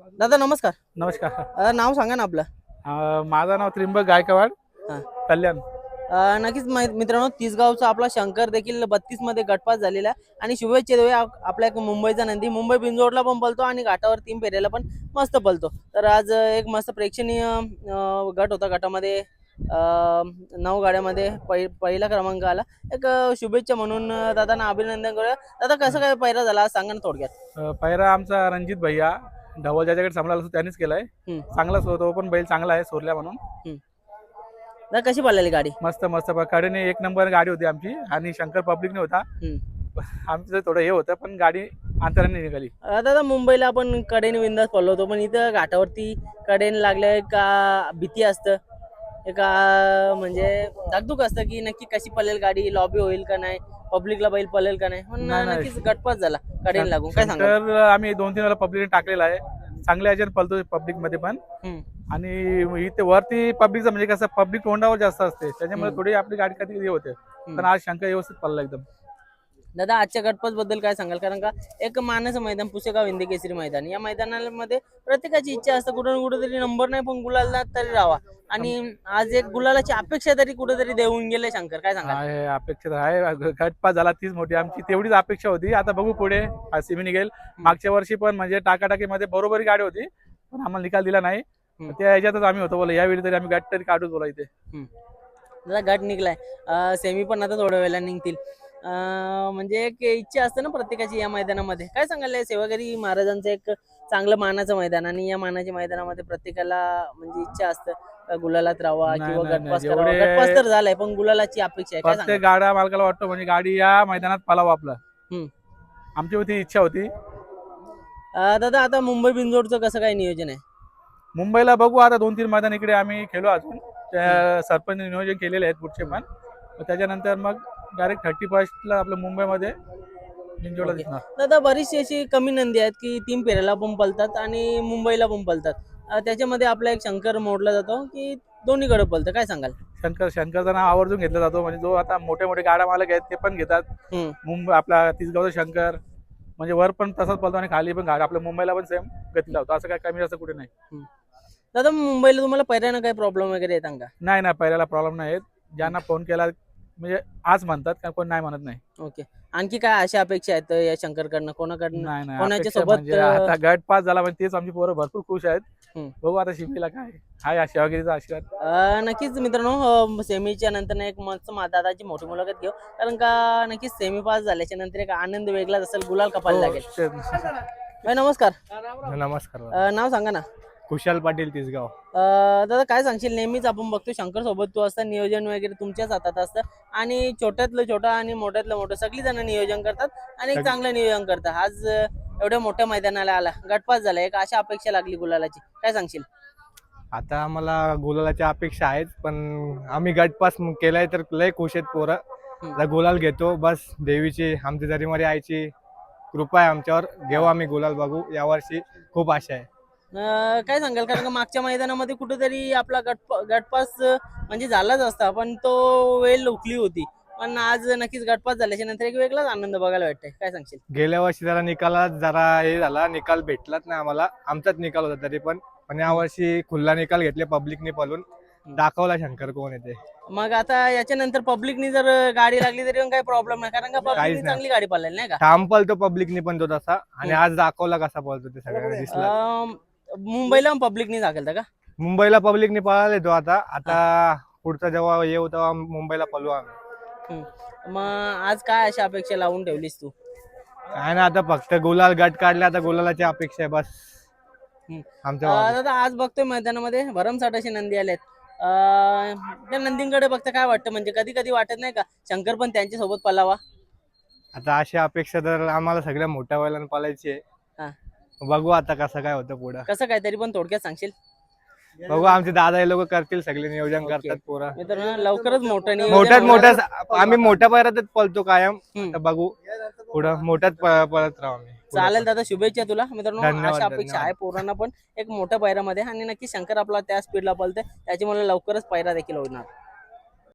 दादा नमस्कार. नमस्कार. अ, नाव सांगा ना आपलं. अं, माझं नाव त्रिंबक गायकवाड हा. कल्याण. अ, नक्कीच मै- मित्रांनो तिसगावचा आपला शंकर देखील बत्तीसमध्ये गटपास झालेला आहे. आणि शुभेच्छा देऊया आप- आपल्या एक मुंबईचा नंदी. मुंबई बिंजोडला पण पलतो आणि घाटावर तीन फेऱ्याला पण मस्त पलतो तर आज अ, एक मस्त प्रेक्षणीय अ, गट होता गटामध्ये. अ, नऊ गाड्यामध्ये पहि पहिला क्रमांक आला. एक अ, शुभेच्छा म्हणून अ, दादांना अभिनंदन करूया. दादा कसं काय पहिरा झाला? आज सांगा ना थोडक्यात. अं, पहिला आमचा रणजित भैया. ढवळ ज्याच्याकडे सांभाळला असतो त्यांनीच केलाय. हम्म. चांगलाच होतो तो पण बैल चांगला आहे सोरल्या म्हणून. दादा कशी पडलेली गाडी? मस्त मस्त. कडेने एक नंबर गाडी होती आमची आणि शंकर पब्लिकने होता. हम्म. आमचं थोडं हे होतं पण गाडी अंतराने निघाली. अ, दादा मुंबईला आपण कडेने विंदास पडलो पण इथं घाटावरती कडेने लागलं का भीती असतं. एका म्हणजे धाकधूक असतं की नक्की कशी पळेल गाडी लॉबी होईल का नाही? पब्लिकला बैल पळेल का नाही? पण नाही. नक्कीच गटपास झाला. कडेने लागून. काय सांगा शंकर आम्ही दोन तीन वेळा पब्लिकने टाकलेला आहे. चांगल्या ह्याच्यात पलतो पब्लिकमध्ये पण. आणि इथे वरती पब्लिकचं म्हणजे कसं पब्लिक तोंडावर जास्त असते. त्याच्यामुळे हम्म. थोडी आपली गाडी कधी हे होते. पण आज शंकर व्यवस्थित पडला एकदम. दादा आजच्या गटपासबद्दल काय सांगाल? कारण का एक मानाचं मैदान पुसेगाव हिंदी केसरी मैदान. या मैदानामध्ये प्रत्येकाची इच्छा असते कुठं ना कुठेतरी नंबर नाही पण गुलाला तरी राहावा. आणि आज एक गुलालाची अपेक्षा तरी कुठेतरी देऊन गेले शंकर. काय सांगाल? आहे अपेक्षित आहे. गटपास झाला तीच मोठी. आमची तेवढीच अपेक्षा होती. आता बघू पुढे. सिमी निघेल. मागच्या वर्षी पण म्हणजे टाकाटाकीमध्ये बरोबरी गाडी होती पण आम्हाला निकाल दिला नाही. त्या ह्याच्यातच आम्ही होतो. बोला यावेळी तरी आम्ही गट तरी काढूच बोला इथे. दादा गट निघलाय. सेमी पण आता थोड्या वेळेला निघतील. म्हणजे एक इच्छा असते ना प्रत्येकाची या मैदानामध्ये. काय सांगाल या सेवागिरी महाराजांचं एक चांगलं मानाचं मैदान आणि या मानाच्या मैदानामध्ये प्रत्येकाला म्हणजे इच्छा असतं गुलालात राहावा किंवा गटपास. करावा. गटपास तर झालाय पण गुलालाची अपेक्षा आहे. काय प्रत्येक सांगाल? गाड्या मालकाला वाटतं म्हणजे गाडी या मैदानात पलावं आपलं. हम्म. आमची होती इच्छा होती. अं, दादा आता मुंबई बिंजोडचं कसं काय नियोजन आहे? मुंबईला बघू आता दोन तीन मैदान इकडे आम्ही खेळलो अजून. त्या सरपंच नियोजन केलेले आहेत पुढचे पण. मग त्याच्यानंतर मग डायरेक्ट थर्टी फर्स्टला आपलं मुंबईमध्ये Okay. दिसणार. दादा बरीचशी अशी कमी नंदी आहेत की तीन पेऱ्याला पण पलतात आणि मुंबईला पण पलतात. अं, त्याच्यामध्ये आपला एक शंकर मोडला जातो की दोन्हीकडे पलतं. काय सांगाल? शंकर शंकरचं नाव आवर्जून घेतलं जातो. म्हणजे जो आता मोठे मोठे गाड्या मालक आहेत ते पण घेतात. हम्म. मुंबई आपला तिसगावचा शंकर म्हणजे वर पण तसाच पळतो आणि खाली पण गाडी आपल्या मुंबईला पण सेम गती लावतो असं काय कमी जास्त कुठे नाही. दादा मुंबईला तुम्हाला पहिल्यानं काही प्रॉब्लेम वगैरे येतात का? नाही ना पहिल्याला प्रॉब्लेम नाही आहेत ज्यांना फोन केला म्हणजे आज म्हणतात का कोण नाही म्हणत नाही. ओके. आणखी काय अशा अपेक्षा आहेत या शंकरकडनं? कोणाकडनं? नाही नाही कोणाच्या अपेक्षा सोबत, म्हणजे अं, आता गट पास झाला म्हणजे तेच आमची पोरं भरपूर खुश आहेत. हम्म. बघू आता शिमीला काय. हाय शिवागिरीचा आशीर्वाद. अं, नक्कीच मित्रांनो अं, सेमीच्या नंतर एक मस्त मा- दादाची मोठी मुलाखत घेऊ. कारण का नक्कीच सेमी पास झाल्याच्यानंतर एक आनंद वेगळाच असेल गुलाल कपायला लागेल. हो, ते- भाई नमस्कार. नमस्कार. अं, नाव सांगा ना. कुशाल पाटील तिसगाव. अं, दादा काय सांगशील? नेहमीच आपण बघतो शंकर सोबत तू असतं नियोजन वगैरे तुमच्याच हातात असतं. आणि छोट्यातलं छोटं आणि मोठ्यातलं मोठं सगळी जण नियोजन करतात आणि एक सग- चांगलं नियोजन करतात. आज अं, एवढ्या मोठ्या मैदानाला आला. गटपास झाला. एक अशा अपेक्षा लागली गुलालाची. काय सांगशील? आता आम्हाला गुलालाच्या अपेक्षा आहेत पण आम्ही गटपास म- केलाय तर लय खुश आहेत पोरं. आता गुलाल घेतो. बस देवीची आमची जरीमारी आईची कृपा आहे आमच्यावर. घेऊ आम्ही गुलाल बघू. यावर्षी खूप आशा आहे. अं, काय सांगाल? कारण का मागच्या मैदानामध्ये कुठेतरी आपला गट गटपास म्हणजे झालाच असता पण तो वेळ लुकली होती. पण आज नक्कीच गटपास झाल्याच्यानंतर एक वेगळाच आनंद बघायला वाटतंय काय सांगशील? गेल्या वर्षी जरा निकालात जरा हे झाला निकाल भेटलाच नाही आम्हाला. आमचाच निकाल होता तरी पण. पण यावर्षी खुल्ला निकाल घेतले पब्लिकने पळून. दाखवला शंकर कोण येते मग आता याच्यानंतर पब्लिकनी जर गाडी लागली तरी पण काही प्रॉब्लेम नाही. कारण का काहीच पब्लिकनी नाही. चांगली गाडी पाळलेली नाही का? ठाम पळतो पब्लिकने पण तो तसा. आणि हम्म. आज दाखवला कसा पळतो ते सगळ्यांना दिसला. अं, मुंबईला पब्लिकनी दाखल का? मुंबईला पब्लिकने पळाला तो आता. आता पुढचा जेव्हा येऊ तेव्हा मुंबईला पळू आम्ही. मग आज काय अशा अपेक्षा लावून ठेवलीस तू? काय ना आता फक्त गुलाल गट काढले आता गुलालाची अपेक्षा आहे बस. हम्म. आमच्या अं. दादा आज बघतोय मैदानामध्ये भरमसाठ अशी नंदी आलेत. अं, त्या नंदींकडे बघता काय वाटतं? म्हणजे कधी कधी वाटत नाही का? शंकर पण त्यांच्यासोबत पलावा. आता अशी अपेक्षा तर आम्हाला सगळ्या मोठ्या वयाला पालायची. आहे. बघू आता कसं काय होतं पुढं कसं काय तरी पण थोडक्यात सांगशील बघू आमचे दादा हे लोक करतील सगळे नियोजन. करतात पोरं मित्रांनो लवकरच मोठं नियोजन मोठ्यात होणार. मोठ्या आम्ही मोठ्या पैरातच पळतो कायम हम्म. तर बघू पुढं मोठ्यात प- पळत राहू आम्ही चालेल. दादा शुभेच्छा तुला मित्रांनो धन्यवाद, अशा अपेक्षा धन्यवाद. आहे पोरांना पण एक मोठ्या पायऱ्यामध्ये आणि नक्की शंकर आपला त्या स्पीडला पळतोय त्याच्यामुळे लवकरच पायरा देखील होणार